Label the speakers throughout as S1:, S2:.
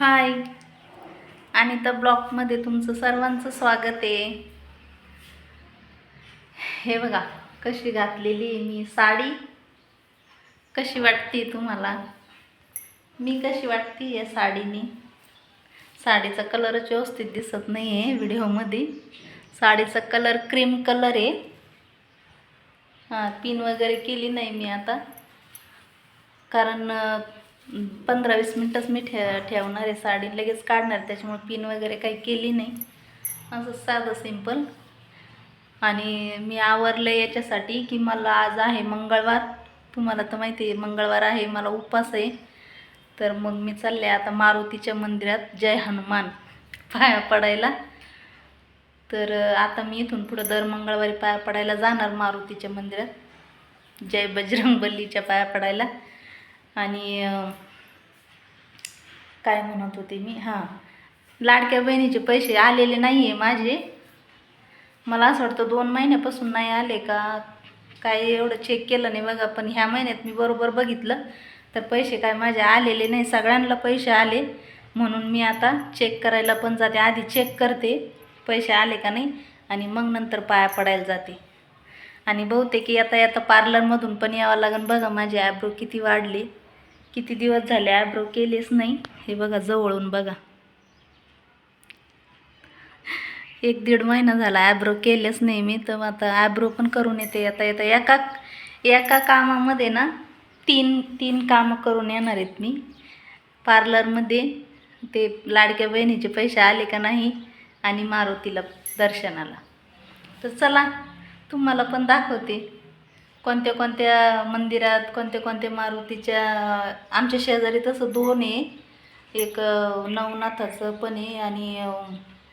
S1: हाय आणि त्या ब्लॉगमध्ये तुमचं सर्वांचं स्वागत आहे. हे बघा कशी घातलेली आहे मी साडी. कशी वाटते तुम्हाला? मी कशी वाटते या साडीने? साडीचा कलरच व्यवस्थित दिसत नाही आहे व्हिडिओमध्ये. साडीचा कलर क्रीम कलर आहे. हां पिन वगैरे केली नाही मी आता. कारण पंधरा वीस मिनटंच मी ठे ठेवणार आहे. साडी लगेच काढणार त्याच्यामुळे पिन वगैरे काही केली नाही. असं साधं सिंपल आणि मी आवरलं याच्यासाठी की मला आज आहे मंगळवार. तुम्हाला तर माहिती आहे मंगळवार आहे मला उपवास आहे. तर मग मी चालले आता मारुतीच्या मंदिरात. जय हनुमान. पाया पडायला. तर आता मी इथून पुढं दर मंगळवारी पाया पडायला जाणार मारुतीच्या मंदिरात. जय बजरंग बल्लीच्या पाया पडायला. आणि काय म्हणत होते मी? हां. लाडक्या बहिणीचे पैसे आलेले नाही आहे माझे. मला असं वाटतं दोन महिन्यापासून नाही आले का? काय एवढं चेक केलं नाही बघा पण ह्या महिन्यात मी बरोबर बघितलं. तर पैसे काय माझे आलेले नाही. सगळ्यांना पैसे आले. म्हणून मी आता चेक करायला पण जाते. आधी चेक करते. पैसे आले का नाही? आणि मग नंतर पाया पडायला जाते. आणि बहुतेक आता आता पार्लरमधून पण यावं लागेल बघा. माझे ॲब्रो किती वाढले. किती दिवस झाले ॲब्रो केलेच नाही. हे बघा जवळून बघा. एक दीड महिना झाला ॲब्रो केलेच नाही मी तर आता ॲब्रो पण करून येते. आता येता एका एका कामामध्ये ना तीन तीन कामं करून येणार आहेत मी. पार्लरमध्ये ते लाडक्या बहिणीचे पैसे आले का नाही आणि मारुतीला दर्शनाला. तर चला तुम्हाला पण दाखवते. कोणत्या कोणत्या मंदिरात कोणत्या कोणत्या मारुतीच्या आमच्या शेजारी तसं दोन आहे. एक नवनाथाचं पण आहे आणि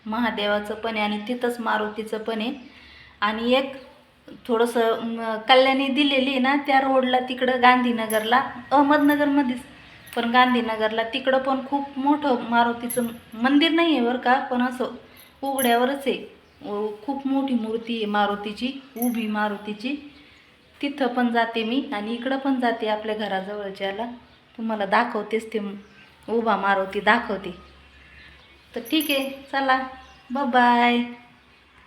S1: महादेवाचं पण आहे आणि तिथंच मारुतीचं पण आहे. आणि एक थोडंसं कल्याणी दिलेली आहे ना त्या रोडला तिकडं गांधीनगरला अहमदनगरमध्येच. पण गांधीनगरला तिकडं पण खूप मोठं मारुतीचं मंदिर नाही आहे बरं का पण असं उघड्यावरच आहे. खूप मोठी मूर्ती आहे मारुतीची उभी मारुतीची. तिथं पण जाते मी आणि इकडं पण जाते आपल्या घराजवळच्याला तुम्हाला दाखवतेच ते उभा मारवती दाखवते. तर ठीक आहे चला. बाय